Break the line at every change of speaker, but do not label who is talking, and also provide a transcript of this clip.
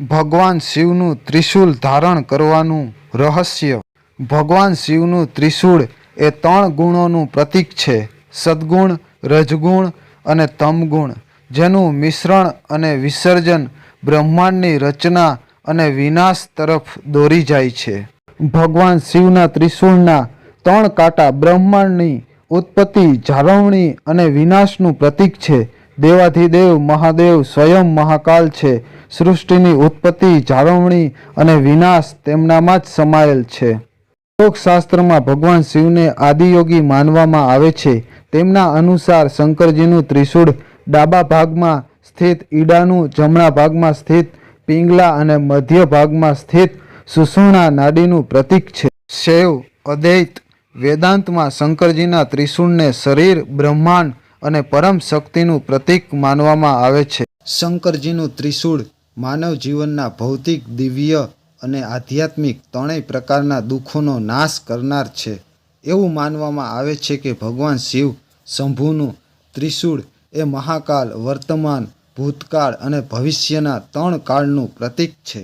ભગવાન શિવનું ત્રિશૂળ ધારણ કરવાનું રહસ્ય. ભગવાન શિવનું ત્રિશૂળ એ ત્રણ ગુણોનું પ્રતીક છે. સદ્ગુણ, રજગુણ અને તમગુણ. જેનું મિશ્રણ અને વિસર્જન બ્રહ્માંડની રચના અને વિનાશ તરફ દોરી જાય છે. ભગવાન શિવના ત્રિશૂળના ત્રણ કાંટા બ્રહ્માંડની ઉત્પત્તિ, જાળવણી અને વિનાશનું પ્રતીક છે. દેવાધિદેવ મહાદેવ સ્વયં મહાકાલ છે. સૃષ્ટિની ઉત્પત્તિ, જાળવણી અને વિનાશ તેમનામાં જ સમાયેલ છે. યોગશાસ્ત્રમાં ભગવાન શિવને આદિયોગી માનવામાં આવે છે. તેમના અનુસાર શંકરજીનું ત્રિશૂળ ડાબા ભાગમાં સ્થિત, ઈડાનું જમણા ભાગમાં સ્થિત, પિંગલા અને મધ્ય ભાગમાં સ્થિત સુષુણા નાડીનું પ્રતીક છે. શૈવ, અદ્વૈત વેદાંતમાં શંકરજીના ત્રિશૂળને શરીર, બ્રહ્માંડ અને પરમ શક્તિનું પ્રતીક માનવામાં આવે છે. શંકરજીનું ત્રિશૂળ માનવ જીવનના ભૌતિક, દિવ્ય અને આધ્યાત્મિક ત્રણેય પ્રકારના દુઃખોનો નાશ કરનાર છે. એવું માનવામાં આવે છે કે ભગવાન શિવ શંભુનું ત્રિશૂળ એ મહાકાલ, વર્તમાન, ભૂતકાળ અને ભવિષ્યના ત્રણ કાળનું પ્રતીક છે.